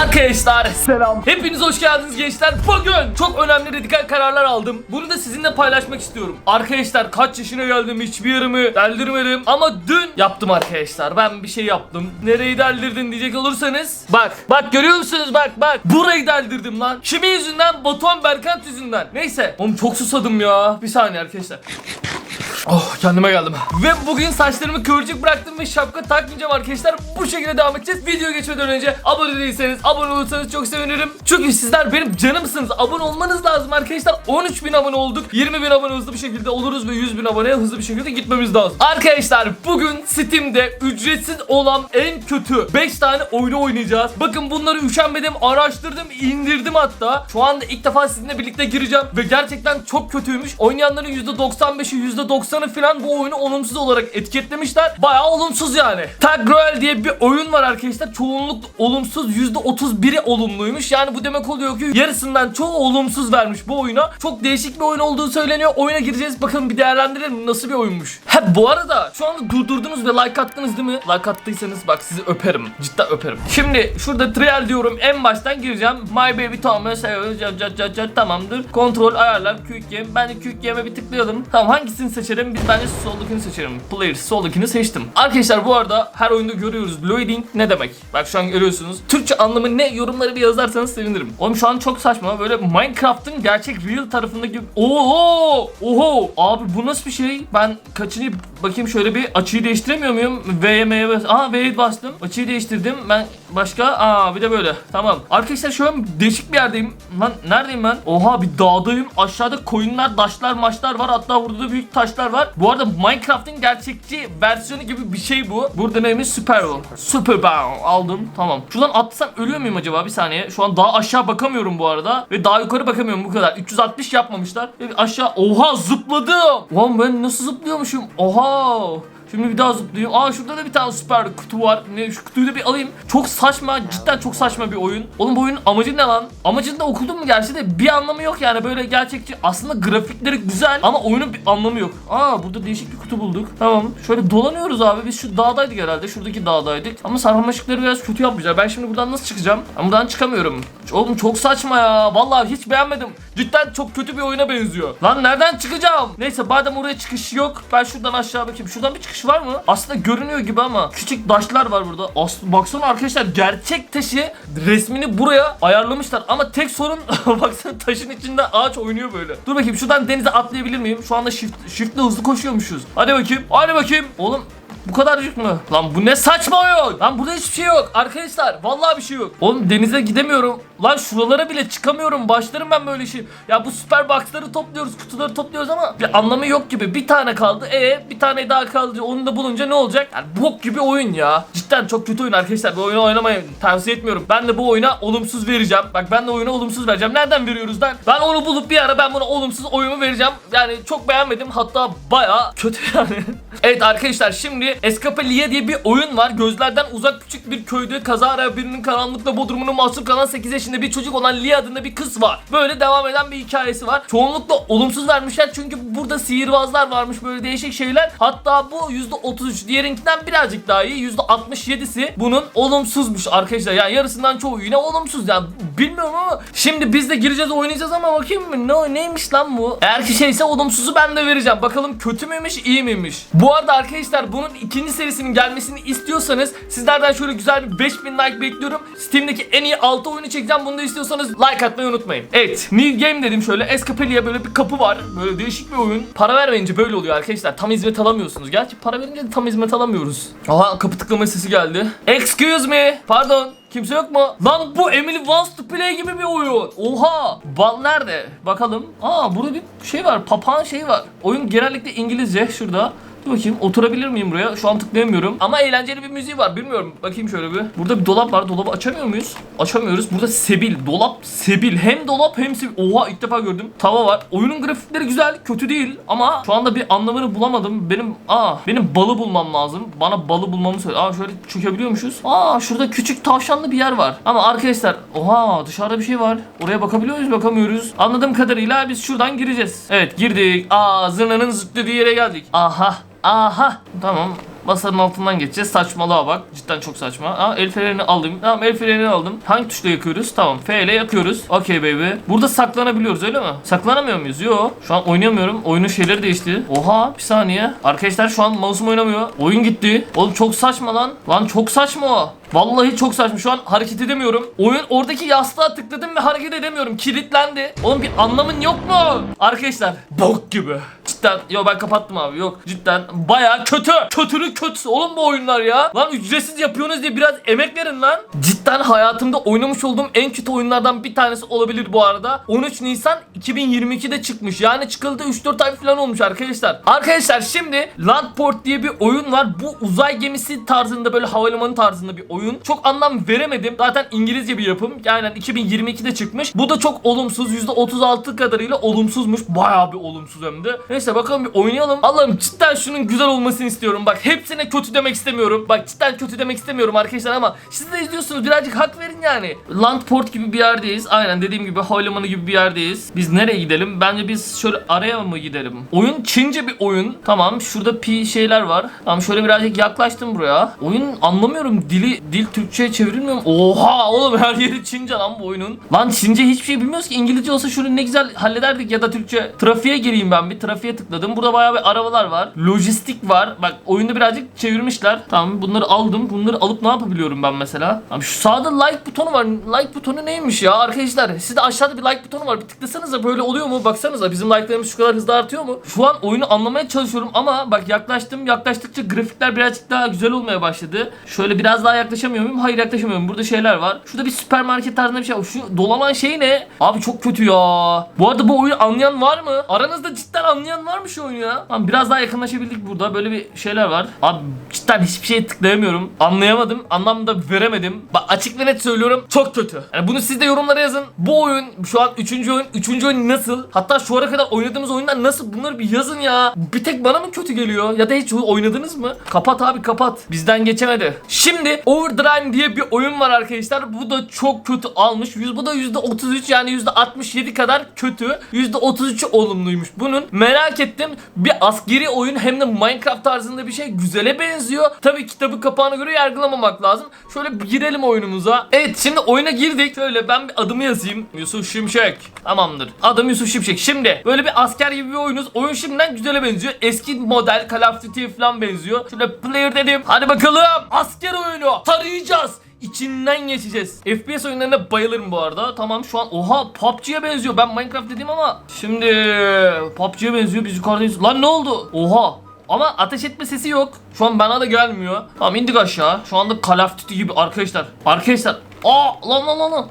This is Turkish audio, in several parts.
Arkadaşlar selam. Hepiniz hoş geldiniz gençler. Bugün çok önemli radikal kararlar aldım. Bunu da sizinle paylaşmak istiyorum. Arkadaşlar kaç yaşına geldim hiçbir yerimi deldirmedim. Ama dün yaptım arkadaşlar. Ben bir şey yaptım. Nereyi deldirdin diyecek olursanız. Bak bak görüyor musunuz bak bak. Burayı deldirdim lan. Kimin yüzünden? Batuhan Berkant yüzünden. Neyse. Oğlum çok susadım ya. Bir saniye arkadaşlar. Oh kendime geldim. Ve bugün saçlarımı kıvırcık bıraktım ve şapka takmayacağım arkadaşlar. Bu şekilde devam edeceğiz. Video geçmeden önce abone değilseniz abone olursanız çok sevinirim. Çünkü sizler benim canımsınız. Abone olmanız lazım arkadaşlar. 13 bin abone olduk. 20 bin abone hızlı bir şekilde oluruz ve 100 bin aboneye hızlı bir şekilde gitmemiz lazım. Arkadaşlar bugün Steam'de ücretsiz olan en kötü 5 tane oyunu oynayacağız. Bakın bunları üşenmedim, araştırdım, indirdim hatta. Şu anda ilk defa sizinle birlikte gireceğim ve gerçekten çok kötüymüş. Oynayanların %95'i %90'ı falan bu oyunu olumsuz olarak etiketlemişler. Bayağı olumsuz yani. Tag Royale diye bir oyun var arkadaşlar. Çoğunluk olumsuz %31'i olumluymuş. Yani bu demek oluyor ki yarısından çoğu olumsuz vermiş bu oyuna. Çok değişik bir oyun olduğu söyleniyor. Oyuna gireceğiz. Bakın bir değerlendirelim nasıl bir oyunmuş. Ha bu arada şu anda durdurdunuz ve like attınız değil mi? Like attıysanız bak sizi öperim. Cidden öperim. Şimdi şurada trial diyorum. En baştan gireceğim. My baby Thomas. Tamamdır. Kontrol ayarlar. Quick game. Ben de quick game'e bir tıklayalım. Tamam hangisini seçerim? Biz bence soldakini seçerim. Player soldakini seçtim. Arkadaşlar bu arada her oyunda görüyoruz. Loading ne demek? Bak şu an görüyorsunuz. Türkçe anlamı ne? Yorumları bir yazarsanız sevinirim. Oğlum şu an çok saçma. Böyle Minecraft'ın gerçek real tarafındaki... Oho! Oho! Abi bu nasıl bir şey? Ben kaçıncı... Bakayım şöyle bir açıyı değiştiremiyor muyum? VM'ye bas... Aha V'ye bastım. Açıyı değiştirdim. Ben başka... Aa bir de böyle. Tamam. Arkadaşlar şu an değişik bir yerdeyim. Lan neredeyim ben? Oha bir dağdayım. Aşağıda koyunlar, taşlar, maçlar var. Hatta burada da büyük taşlar var. Bu arada Minecraft'ın gerçekçi versiyonu gibi bir şey bu. Burada neymiş? Super Bowl. Super Bowl aldım. Tamam. Şuradan atlasam ölüyor muyum acaba? Bir saniye. Şu an daha aşağı bakamıyorum bu arada. Ve daha yukarı bakamıyorum bu kadar. 360 yapmamışlar. Ve aşağı... Oha zıpladım. Ulan ben nasıl zıplıyormuşum? Oha. Oh. Şimdi bir daha zıplayayım. Aa şurada da bir tane süper kutu var. Ne şu kutuyu da bir alayım. Çok saçma, cidden çok saçma bir oyun. Oğlum bu oyunun amacı ne lan? Amacını da okudum mu gerçi de bir anlamı yok yani böyle gerçekçi. Aslında grafikleri güzel ama oyunun bir anlamı yok. Aa burada değişik bir kutu bulduk. Tamam. Şöyle dolanıyoruz abi. Biz şu dağdaydık herhalde. Şuradaki dağdaydık. Ama sarmaşıkları biraz kötü yapmışlar. Ben şimdi buradan nasıl çıkacağım? Ben buradan çıkamıyorum. Oğlum çok saçma ya. Vallahi hiç beğenmedim. Cidden çok kötü bir oyuna benziyor. Lan nereden çıkacağım? Neyse madem oraya çıkış yok. Ben şuradan aşağı bakayım. Şuradan bir çıkış var mı? Aslında görünüyor gibi ama küçük taşlar var burada. Aslında baksana arkadaşlar gerçek taşı resmini buraya ayarlamışlar. Ama tek sorun baksana taşın içinde ağaç oynuyor böyle. Dur bakayım şuradan denize atlayabilir miyim? Şu anda shift shiftle hızlı koşuyormuşuz. Hadi bakayım. Hadi bakayım. Oğlum bu kadarcık mı? Lan bu ne saçma oyun? Lan burada hiçbir şey yok. Arkadaşlar vallahi bir şey yok. Oğlum denize gidemiyorum. Lan şuralara bile çıkamıyorum. Başlarım ben böyle şey. Ya bu süper box'ları topluyoruz, kutuları topluyoruz ama bir anlamı yok gibi. Bir tane kaldı. E bir tane daha kaldı. Onu da bulunca ne olacak? Yani bok gibi oyun ya. Cidden çok kötü oyun arkadaşlar. Bu oyunu oynamayı tavsiye etmiyorum. Ben de bu oyuna olumsuz vereceğim. Bak ben de oyuna olumsuz vereceğim. Nereden veriyoruz lan? Ben onu bulup bir ara ben buna olumsuz oyunu vereceğim. Yani çok beğenmedim. Hatta baya kötü yani. evet arkadaşlar şimdi Escapelia diye bir oyun var. Gözlerden uzak küçük bir köyde kazara birinin karanlıkla bodrumunu mahsur kalan 8 yaşında bir çocuk olan Lia adında bir kız var. Böyle devam eden bir hikayesi var. Çoğunlukla olumsuz vermişler çünkü burada sihirbazlar varmış böyle değişik şeyler. Hatta bu %33 diğerinkinden birazcık daha iyi. %67'si bunun olumsuzmuş arkadaşlar. Yani yarısından çoğu yine olumsuz. Yani bilmiyorum ama şimdi biz de gireceğiz oynayacağız ama bakayım mı? Ne, neymiş lan bu? Eğer ki şeyse olumsuzu ben de vereceğim. Bakalım kötü müymüş iyi miymiş? Bu arada arkadaşlar bunun ikinci serisinin gelmesini istiyorsanız sizlerden şöyle güzel bir 5000 like bekliyorum. Steam'deki en iyi 6 oyunu çekeceğim. Bunu da istiyorsanız like atmayı unutmayın. Evet New Game dedim şöyle. Escapelia böyle bir kapı var. Böyle değişik bir oyun. Para vermeyince böyle oluyor arkadaşlar. Tam hizmet alamıyorsunuz. Gerçi para verince de tam hizmet alamıyoruz. Aha kapı tıklama sesi geldi. Excuse me. Pardon. Kimse yok mu? Lan bu Emily Wants to Play gibi bir oyun. Oha. Bal nerede? Bakalım. Aa burada bir şey var. Papağan şey var. Oyun genellikle İngilizce şurada. Dur bakayım oturabilir miyim buraya? Şu an tıklayamıyorum. Ama eğlenceli bir müziği var. Bilmiyorum. Bakayım şöyle bir. Burada bir dolap var. Dolabı açamıyor muyuz? Açamıyoruz. Burada sebil. Dolap sebil. Hem dolap hem sebil. Oha ilk defa gördüm. Tava var. Oyunun grafikleri güzel. Kötü değil. Ama şu anda bir anlamını bulamadım. Benim aa benim balı bulmam lazım. Bana balı bulmamı söyle. Aa şöyle çökebiliyormuşuz. Aa şurada küçük tavşanlı bir yer var. Ama arkadaşlar oha dışarıda bir şey var. Oraya bakabiliyor muyuz? Bakamıyoruz. Anladığım kadarıyla biz şuradan gireceğiz. Evet girdik. Aa zırnanın zıpladığı yere geldik. Aha Aha tamam Masanın altından geçeceğiz. Saçmalığa bak. Cidden çok saçma. Aa, el fenerini. Tamam el aldım. Hangi tuşla yakıyoruz? Tamam F ile yakıyoruz. Okey baby. Burada saklanabiliyoruz öyle mi? Saklanamıyor muyuz? Yo. Şu an oynayamıyorum. Oyunun şeyleri değişti. Oha bir saniye. Arkadaşlar şu an mouse'um oynamıyor. Oyun gitti. Oğlum çok saçma lan. Lan çok saçma o. Vallahi çok saçma. Şu an hareket edemiyorum. Oyun oradaki yastığa tıkladım ve hareket edemiyorum. Kilitlendi. Oğlum bir anlamın yok mu? Arkadaşlar bok gibi. Cidden yo ben kapattım abi yok cidden baya kötü kötünün kötüsü oğlum bu oyunlar ya lan ücretsiz yapıyorsunuz diye biraz emek verin lan cidden hayatımda oynamış olduğum en kötü oyunlardan bir tanesi olabilir bu arada 13 Nisan 2022'de çıkmış yani çıkıldı 3-4 ay falan olmuş arkadaşlar arkadaşlar şimdi Landport diye bir oyun var bu uzay gemisi tarzında böyle havalimanı tarzında bir oyun çok anlam veremedim. Zaten İngilizce bir yapım. Yani 2022'de çıkmış. Bu da çok olumsuz. %36 kadarıyla olumsuzmuş. Bayağı bir olumsuz hem de. Neyse bakalım bir oynayalım. Allah'ım cidden şunun güzel olmasını istiyorum. Bak hepsine kötü demek istemiyorum. Bak cidden kötü demek istemiyorum arkadaşlar ama siz de izliyorsunuz. Birazcık hak verin yani. Landport gibi bir yerdeyiz. Aynen dediğim gibi havalimanı gibi bir yerdeyiz. Biz nereye gidelim? Bence biz şöyle araya mı gidelim? Oyun Çince bir oyun. Tamam şurada pi şeyler var. Tamam şöyle birazcık yaklaştım buraya. Oyun anlamıyorum. Dili dil Türkçe'ye çevrilmiyor mu? oha oğlum her yeri Çince lan bu oyunun. Lan Çince hiçbir şey bilmiyoruz ki. İngilizce olsa şunu ne güzel hallederdik ya da Türkçe. Trafiğe gireyim ben bir trafiğe tıkladım. Burada bayağı bir arabalar var. Lojistik var. Bak oyunu birazcık çevirmişler. Tamam bunları aldım. Bunları alıp ne yapabiliyorum ben mesela? Abi şu sağda like butonu var. Like butonu neymiş ya? Arkadaşlar sizde aşağıda bir like butonu var. Bir tıklasanıza böyle oluyor mu? Baksanıza bizim like'larımız şu kadar hızlı artıyor mu? Şu an oyunu anlamaya çalışıyorum ama bak yaklaştım. Yaklaştıkça grafikler birazcık daha güzel olmaya başladı. Şöyle biraz daha yaklaşamıyor muyum? Hayır yaklaşamıyorum burada şeyler var. Şurada bir süpermarket tarzında bir şey var. Şu dolanan şey ne? Abi çok kötü ya. Bu arada bu oyunu anlayan var mı? Aranızda cidden anlayan var mı şu oyunu ya? Tamam, biraz daha yakınlaşabildik burada. Böyle bir şeyler var. Abi cidden hiçbir şeye tıklayamıyorum. Anlayamadım. Anlam da veremedim. Bak açık ve net söylüyorum. Çok kötü. Yani bunu siz de yorumlara yazın. Bu oyun şu an 3. oyun. 3. oyun nasıl? Hatta şu ana kadar oynadığımız oyunlar nasıl? Bunları bir yazın ya. Bir tek bana mı kötü geliyor? Ya da hiç oynadınız mı? Kapat abi kapat. Bizden geçemedi. Şimdi Overdrive diye bir oyun var arkadaşlar. Bu da çok kötü almış. Bu da %33 yani %67 kadar kötü. %33'ü olumluymuş bunun. Merak ettim. Bir askeri oyun hem de Minecraft tarzında bir şey güzele benziyor. Tabi kitabı kapağına göre yargılamamak lazım. Şöyle bir girelim oyunumuza. Evet şimdi oyuna girdik. Şöyle ben bir adımı yazayım. Yusuf Şimşek. Tamamdır. Adım Yusuf Şimşek. Şimdi böyle bir asker gibi bir oyunuz. Oyun şimdiden güzele benziyor. Eski model Call of Duty'ye falan benziyor. Şöyle player dedim. Hadi bakalım. Asker oyunu tarayacağız İçinden geçeceğiz. FPS oyunlarına bayılırım bu arada. Tamam şu an oha PUBG'ye benziyor. Ben Minecraft dedim ama şimdi PUBG'ye benziyor. Biz yukarıdayız. Lan ne oldu? Oha. Ama ateş etme sesi yok. Şu an bana da gelmiyor. Tamam indik aşağı. Şu anda Call of Duty gibi arkadaşlar. Arkadaşlar. Aa lan lan lan lan.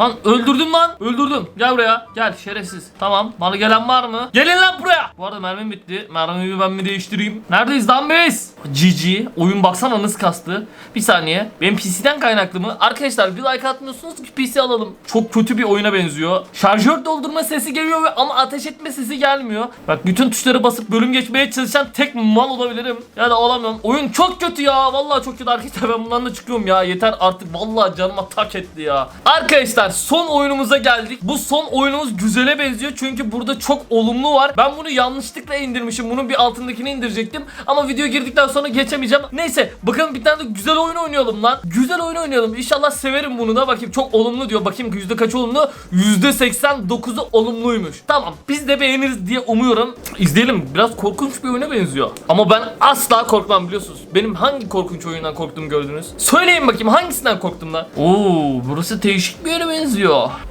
Lan öldürdüm lan. Öldürdüm. Gel buraya. Gel şerefsiz. Tamam. Bana gelen var mı? Gelin lan buraya. Bu arada mermim bitti. Mermimi ben mi değiştireyim? Neredeyiz lan biz? GG. Oyun baksana nasıl kastı. Bir saniye. Benim PC'den kaynaklı mı? Arkadaşlar bir like atmıyorsunuz ki PC alalım. Çok kötü bir oyuna benziyor. Şarjör doldurma sesi geliyor ve ama ateş etme sesi gelmiyor. Bak bütün tuşları basıp bölüm geçmeye çalışan tek mal olabilirim. Ya da olamıyorum. Oyun çok kötü ya. Vallahi çok kötü arkadaşlar. Ben bundan da çıkıyorum ya. Yeter artık. Vallahi canıma tak etti ya. Arkadaşlar son oyunumuza geldik. Bu son oyunumuz güzele benziyor. Çünkü burada çok olumlu var. Ben bunu yanlışlıkla indirmişim. Bunun bir altındakini indirecektim. Ama video girdikten sonra geçemeyeceğim. Neyse bakalım bir tane de güzel oyun oynayalım lan. Güzel oyun oynayalım. İnşallah severim bunu da. Bakayım çok olumlu diyor. Bakayım yüzde kaç olumlu? Yüzde 89'u olumluymuş. Tamam biz de beğeniriz diye umuyorum. İzleyelim. Biraz korkunç bir oyuna benziyor. Ama ben asla korkmam biliyorsunuz. Benim hangi korkunç oyundan korktuğumu gördünüz? Söyleyin bakayım hangisinden korktum lan? Oo burası değişik bir yere.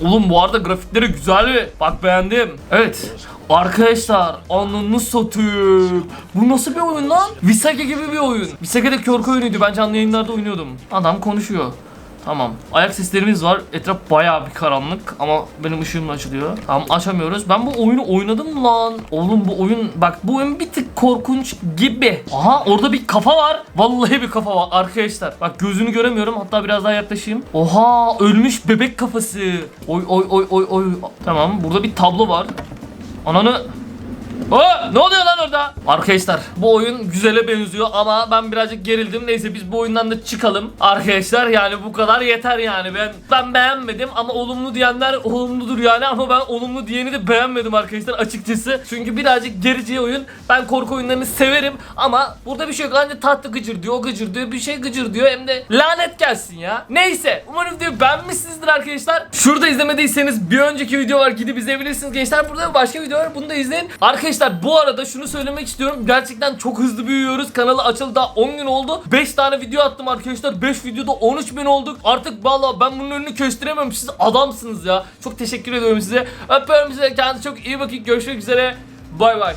Oğlum bu arada grafikleri güzel. Bak beğendim. Evet. Arkadaşlar anını satayım. Bu nasıl bir oyun lan? Visage gibi bir oyun. Visage'de korku oyunuydu. Ben canlı yayınlarda oynuyordum. Adam konuşuyor. Tamam. Ayak seslerimiz var. Etraf bayağı bir karanlık ama benim ışığımla açılıyor. Tamam açamıyoruz. Ben bu oyunu oynadım lan. Oğlum bu oyun bak bu oyun bir tık korkunç gibi. Aha orada bir kafa var. Vallahi bir kafa var arkadaşlar. Bak gözünü göremiyorum. Hatta biraz daha yaklaşayım. Oha ölmüş bebek kafası. Oy oy oy oy oy. Tamam burada bir tablo var. Ananı Aa, ne oluyor lan orada? Arkadaşlar bu oyun güzele benziyor ama ben birazcık gerildim. Neyse biz bu oyundan da çıkalım. Arkadaşlar yani bu kadar yeter yani. Ben ben beğenmedim ama olumlu diyenler olumludur yani ama ben olumlu diyeni de beğenmedim arkadaşlar açıkçası. Çünkü birazcık gerici oyun. Ben korku oyunlarını severim ama burada bir şey yok. Hani tatlı gıcır diyor, gıcır diyor, bir şey gıcır diyor hem de lanet gelsin ya. Neyse umarım videoyu beğenmişsinizdir arkadaşlar. Şurada izlemediyseniz bir önceki video var gidip izleyebilirsiniz gençler. Burada başka video var bunu da izleyin. Arkadaşlar bu arada şunu söylemek istiyorum. Gerçekten çok hızlı büyüyoruz. Kanalı açıldı daha 10 gün oldu. 5 tane video attım arkadaşlar. 5 videoda 13 bin olduk. Artık vallahi ben bunun önünü kestiremem. Siz adamsınız ya. Çok teşekkür ediyorum size. Öpüyorum size. Kendinize çok iyi bakın. Görüşmek üzere. Bay bay.